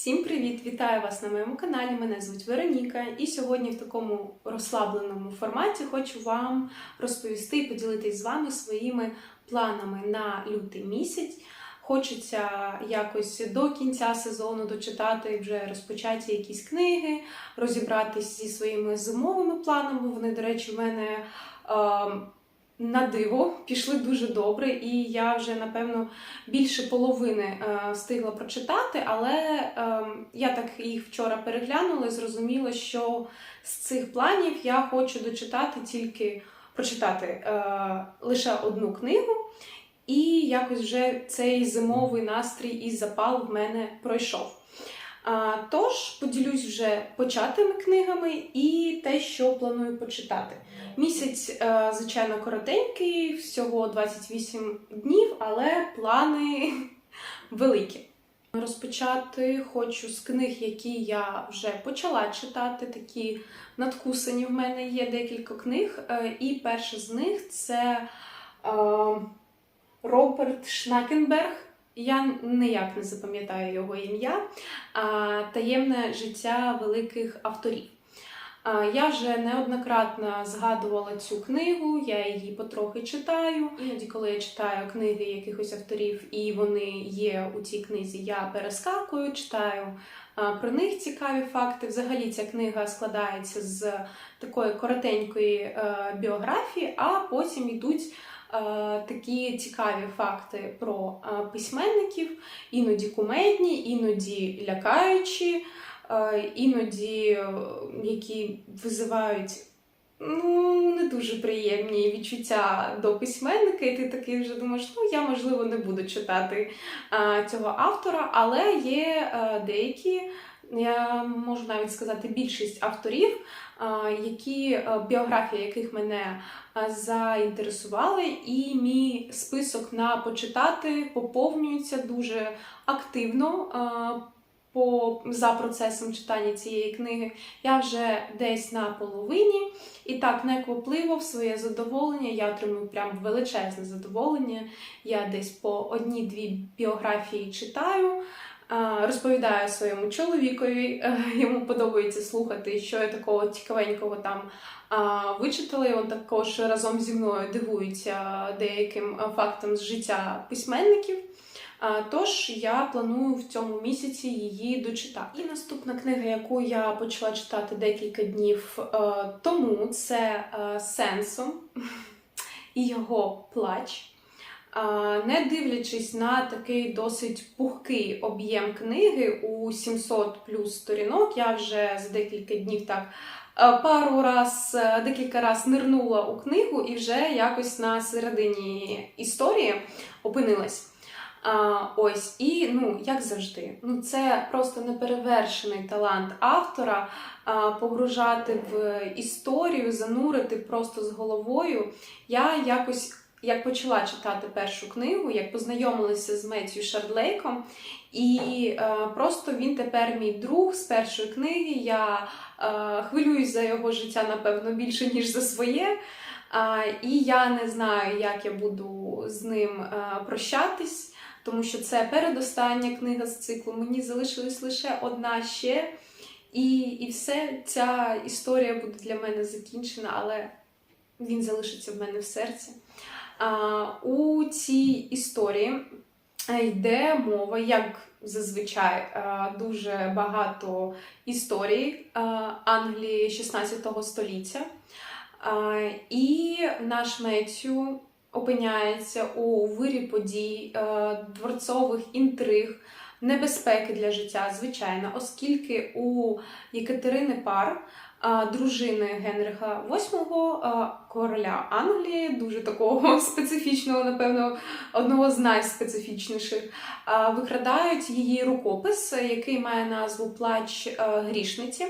Всім привіт! Вітаю вас на моєму каналі. Мене звуть Вероніка, і сьогодні в такому розслабленому форматі хочу вам розповісти і поділитись з вами своїми планами на лютий місяць. Хочеться якось до кінця сезону дочитати вже розпочаті якісь книги, розібратись зі своїми зимовими планами. Вони, до речі, в мене. Е- на диво пішли дуже добре, і я вже напевно більше половини е, встигла прочитати, але е, я так їх вчора переглянула і зрозуміла, що з цих планів я хочу дочитати тільки прочитати е, лише одну книгу, і якось вже цей зимовий настрій і запал в мене пройшов. Тож поділюсь вже початими книгами і те, що планую почитати. Місяць, е, звичайно, коротенький, всього 28 днів, але плани великі. Розпочати хочу з книг, які я вже почала читати. Такі надкусані в мене є декілька книг. Е, І перша з них це е, Роберт Шнакенберг. Я ніяк не запам'ятаю його ім'я, таємне життя великих авторів. Я вже неоднократно згадувала цю книгу, я її потрохи читаю. Іноді, коли я читаю книги якихось авторів, і вони є у цій книзі, я перескакую, читаю про них цікаві факти. Взагалі, ця книга складається з такої коротенької е, біографії, а потім йдуть. Такі цікаві факти про письменників, іноді кумедні, іноді лякаючі, іноді е, які визивають ну, не дуже приємні відчуття до письменника, і ти такий вже думаєш, ну я можливо не буду читати цього автора, але є е, деякі. Я можу навіть сказати більшість авторів, які е, біографії яких мене заінтересували, і мій список на почитати поповнюється дуже активно по, За процесом читання цієї книги. Я вже десь на половині, і так неквапливо в своє задоволення. Я отримую прям величезне задоволення. Я десь по одній-дві біографії читаю. Розповідаю своєму чоловікові, йому подобається слухати, що я такого цікавенького там вичитала. І Він також разом зі мною дивується деяким фактам з життя письменників. Тож я планую в цьому місяці її дочитати. І наступна книга, яку я почала читати декілька днів е, тому, це е, Сенсом і його плач. Не дивлячись на такий досить пухкий об'єм книги у 700 плюс сторінок, я вже за декілька днів так е, пару раз, декілька раз нирнула у книгу і вже якось на середині історії опинилась. А, Ось, і ну, як завжди, ну це просто неперевершений талант автора а, погружати в історію, занурити просто з головою. Я якось. Як почала читати першу книгу, як познайомилася з Меттю Шардлейком, і е, просто він тепер мій друг з першої книги. Я е, хвилююсь за його життя, напевно, більше, ніж за своє. Е, і я не знаю, як я буду з ним е, прощатись тому що це передостання книга з циклу. Мені залишилась лише одна ще. І і все, ця історія буде для мене закінчена, але він залишиться в мене в серці. У цій історії е, йде мова, як зазвичай, е, дуже багато історій е, Англії 16 століття. І наш Меттю опиняється у вирі подій, дворцових інтриг, небезпеки для життя, звичайно, оскільки у Єкатерини Пар. Дружини Генриха VIII, короля Англії, дуже такого специфічного, напевно, одного з найспецифічніших, викрадають її рукопис, який має назву Плач грішниці,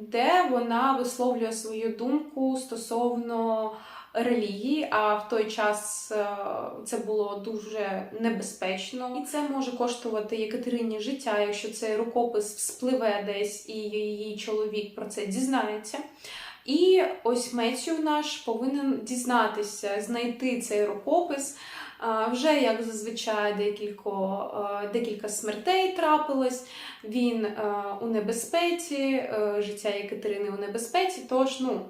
де вона висловлює свою думку стосовно релігії, а в той час е, це було дуже небезпечно, і це може коштувати Єкатерині життя, якщо цей рукопис вспливе десь і її чоловік про це дізнається. І ось Меттю наш повинен дізнатися, знайти цей рукопис. Вже, як зазвичай, декілько, е, декілька смертей трапилось. Він е, у небезпеці, е, життя Екатерини у небезпеці. Тож, ну,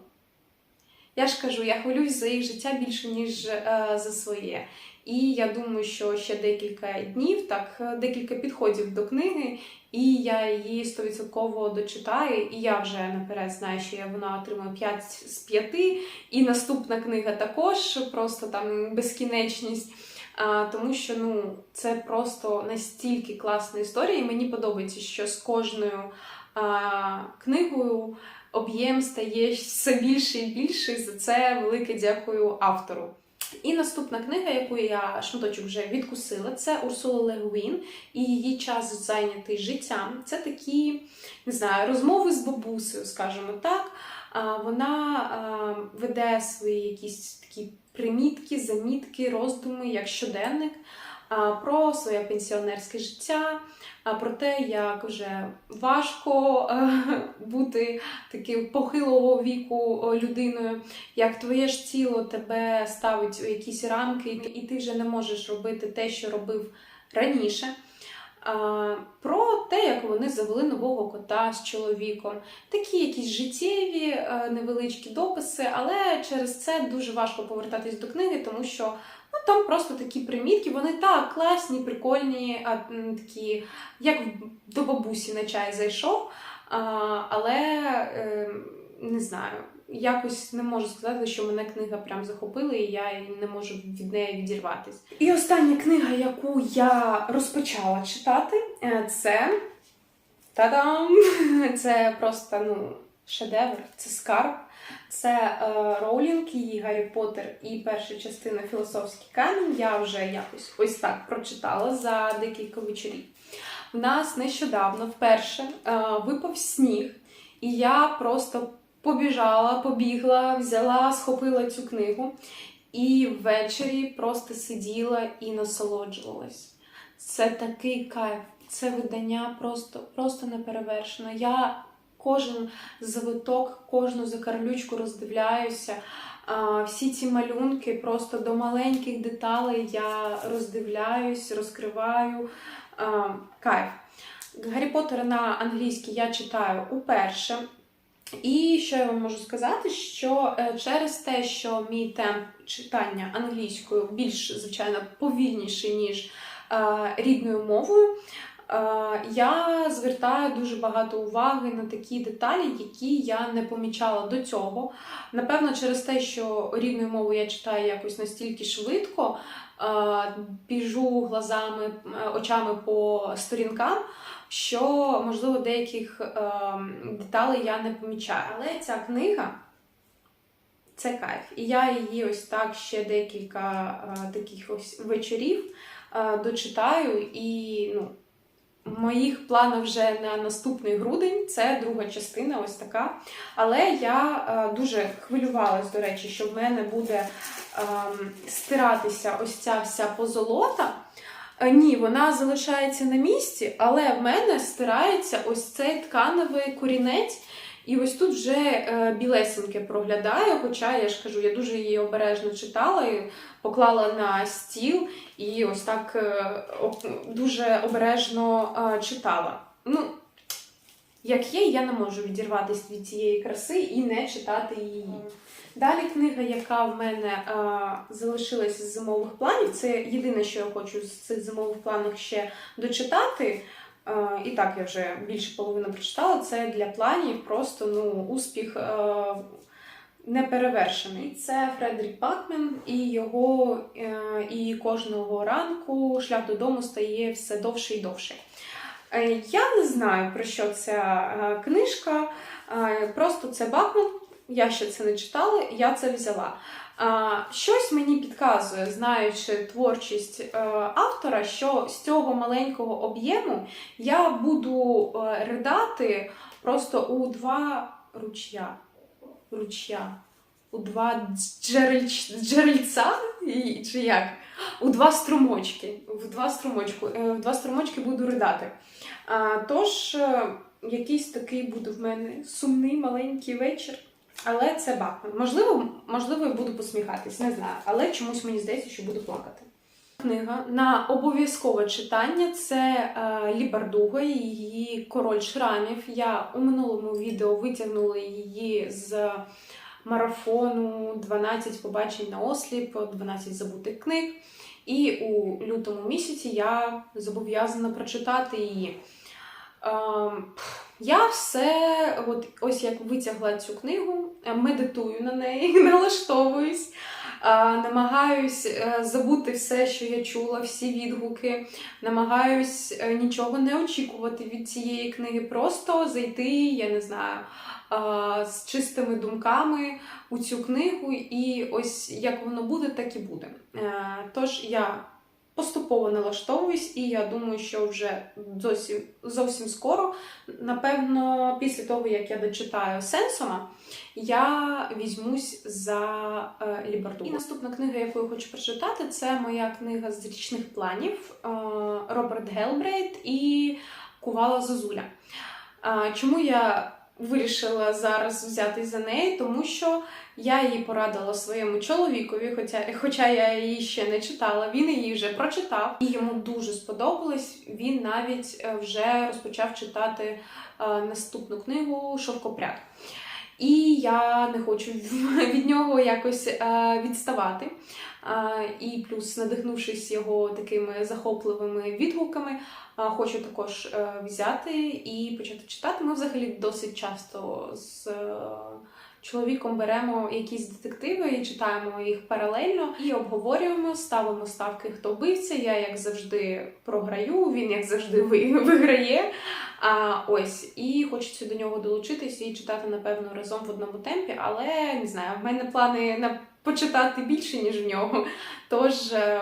я ж кажу, я хвилююсь за їх життя більше, ніж е, за своє. І я думаю, що ще декілька днів, так, е, декілька підходів до книги, і я її стовідсотково дочитаю. І я вже наперед знаю, що я вона отримає 5 з 5, і наступна книга також, просто там безкінечність. А, тому що ну, це просто настільки класна історія, і мені подобається, що з кожною а, книгою об'єм стає все більше і більше. За це велике дякую автору. І наступна книга, яку я шматочок вже відкусила, це Урсула Легуін і її час зайнятий життям. Це такі, не знаю, розмови з бабусею, скажімо так. Вона веде свої якісь такі примітки, замітки, роздуми, як щоденник про своє пенсіонерське життя, про те, як вже важко е, бути таким похилого віку людиною, як твоє ж тіло тебе ставить у якісь рамки, і ти вже не можеш робити те, що робив раніше. Про те, як вони завели нового кота з чоловіком. Такі якісь життєві е, невеличкі дописи, але через це дуже важко повертатись до книги, тому що ну, там просто такі примітки, вони так класні, прикольні, а, такі, як до бабусі на чай зайшов. А, але е, не знаю, якось не можу сказати, що мене книга прям захопила, і я не можу від неї відірватись. І остання книга, яку я розпочала читати, е, це та-дам! Це просто ну, шедевр, це скарб. Це е, Роулінг, її Гаррі Поттер і перша частина Філософський камінь. Я вже якось ось так прочитала за декілька вечорів. У нас нещодавно вперше е, випав сніг, і я просто побіжала, побігла, взяла, схопила цю книгу і ввечері просто сиділа і насолоджувалась. Це такий кайф, це видання просто, просто неперевершено. Я кожен завиток, кожну закарлючку роздивляюся. Всі ці малюнки просто до маленьких деталей я роздивляюсь, розкриваю. Кайф. Гаррі Поттера на англійській я читаю уперше. І що я вам можу сказати, що е, через те, що мій темп читання англійською більш, звичайно, повільніший, ніж е, рідною мовою, я звертаю дуже багато уваги на такі деталі, які я не помічала до цього. Напевно, через те, що рідною мовою я читаю якось настільки швидко, е, біжу глазами, е, очами по сторінкам, що, можливо, деяких е, деталей я не помічаю. Але ця книга це кайф. І я її ось так ще декілька е, таких ось вечорів е, дочитаю. І ну, моїх планах вже на наступний грудень це друга частина, ось така. Але я е, дуже хвилювалась, до речі, що в мене буде е, стиратися ось ця вся позолота. Е, Ні, вона залишається на місці, але в мене стирається ось цей тканевий корінець. І ось тут вже е, білесеньке проглядає, хоча я ж кажу, я дуже її обережно читала і поклала на стіл і ось так е, дуже обережно е, читала. Ну, як є, я не можу відірватися від цієї краси і не читати її. Далі книга, яка в мене е, залишилася з зимових планів, це єдине, що я хочу з цих зимових планів ще дочитати. Е, і так я вже більше половини прочитала. Це для планів просто ну, успіх е, неперевершений. Це Фредерік Бакмен, і його е, і кожного ранку шлях додому стає все довше і довше. Я не знаю, про що ця книжка. Просто це Бакмен. Я ще це не читала, я це взяла. Щось мені підказує, знаючи творчість е, автора, що з цього маленького об'єму я буду е, ридати просто у два ручя. Ручя. У два джерельч... джерельця, чи як? У два струмочки. В два струмочку. е, В два струмочки буду ридати. Тож, якийсь такий буде в мене сумний маленький вечір. Але це Бакман. Можливо, можливо, я буду посміхатись, не знаю. Але чомусь мені здається, що буду плакати. Книга на обов'язкове читання це е, Лібардуга, її король шрамів. Я у минулому відео витягнула її з марафону 12 побачень на осліп, 12 забутих книг. І у лютому місяці я зобов'язана прочитати її. Ем, я все, от ось як витягла цю книгу, е, медитую на неї, налаштовуюсь, е, намагаюсь е, забути все, що я чула, всі відгуки, намагаюсь нічого не очікувати від цієї книги, просто зайти, я не знаю, з чистими думками у цю книгу, і ось як воно буде, так і буде. Тож я поступово налаштовуюсь, і я думаю, що вже зовсім, зовсім скоро, напевно, після того, як я дочитаю Сенсома, я візьмусь за е, Ліберду. І наступна книга, яку я хочу прочитати, це моя книга з річних планів е, Роберт Гелбрейт і Кувала Зозуля. Е, чому я вирішила зараз взятись за неї? Тому що я її порадила своєму чоловікові, хоча, хоча я її ще не читала. Він її вже прочитав, і йому дуже сподобалось. Він навіть е, вже розпочав читати е, наступну книгу Шовкопряд. І я не хочу від нього якось е, відставати. І плюс, надихнувшись його такими захопливими відгуками, хочу також е, взяти і почати читати. Ми взагалі досить часто з е, чоловіком беремо якісь детективи і читаємо їх паралельно і обговорюємо, ставимо ставки, хто бивця. Я як завжди програю, він як завжди виграє. А ось і хочеться до нього долучитися і читати, напевно, разом в одному темпі, але не знаю, в мене плани на почитати більше, ніж в нього. Тож, е,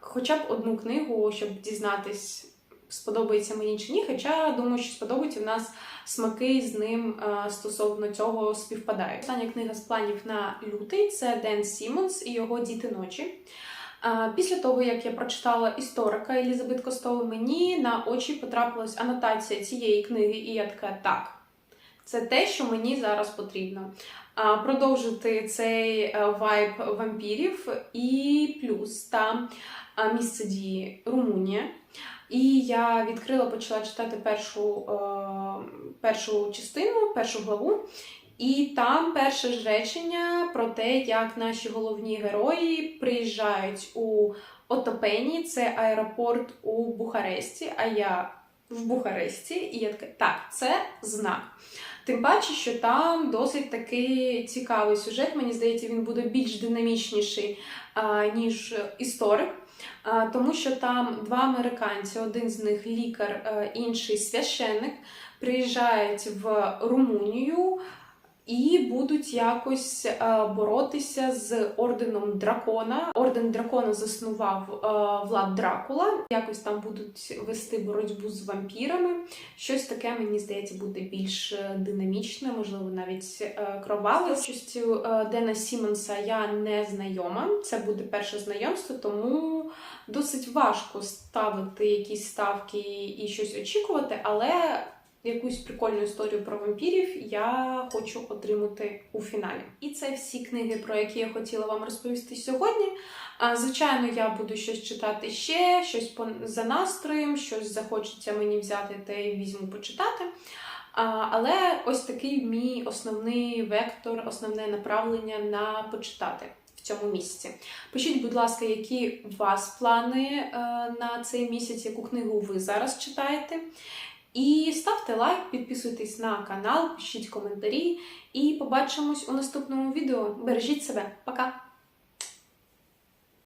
хоча б одну книгу, щоб дізнатись, сподобається мені чи ні. Хоча думаю, що сподобається в нас смаки з ним е, стосовно цього співпадають. Остання книга з планів на лютий це Ден Сімонс і його Діти ночі. Е, Після того, як я прочитала історика Елізабет Костову, мені на очі потрапилась анотація цієї книги, і я така, так, це те, що мені зараз потрібно. Продовжити цей е, вайб вампірів, і плюс там місце дії Румунія. І я відкрила, почала читати першу, е, першу частину, першу главу. І там перше ж речення про те, як наші головні герої приїжджають у Отопені, це аеропорт у Бухаресті. А я в Бухаресті, і я така, так, це знак. Тим паче, що там досить такий цікавий сюжет. Мені здається, він буде більш динамічніший, ніж історик. Тому що там два американці, один з них лікар, інший священник, приїжджають в Румунію і будуть якось е, боротися з орденом дракона. Орден дракона заснував е, Влад Дракула. Якось там будуть вести боротьбу з вампірами. Щось таке, мені здається, буде більш е, динамічне, можливо, навіть кроваве. З участю Дена Сімонса я не знайома. Це буде перше знайомство, тому досить важко ставити якісь ставки і щось очікувати, але якусь прикольну історію про вампірів я хочу отримати у фіналі. І це всі книги, про які я хотіла вам розповісти сьогодні. Звичайно, я буду щось читати ще, щось за настроєм, щось захочеться мені взяти та й візьму почитати. Але ось такий мій основний вектор, основне направлення на почитати в цьому місяці. Пишіть, будь ласка, які у вас плани е, на цей місяць, яку книгу ви зараз читаєте. І ставте лайк, підписуйтесь на канал, пишіть коментарі і побачимось у наступному відео. Бережіть себе, пока!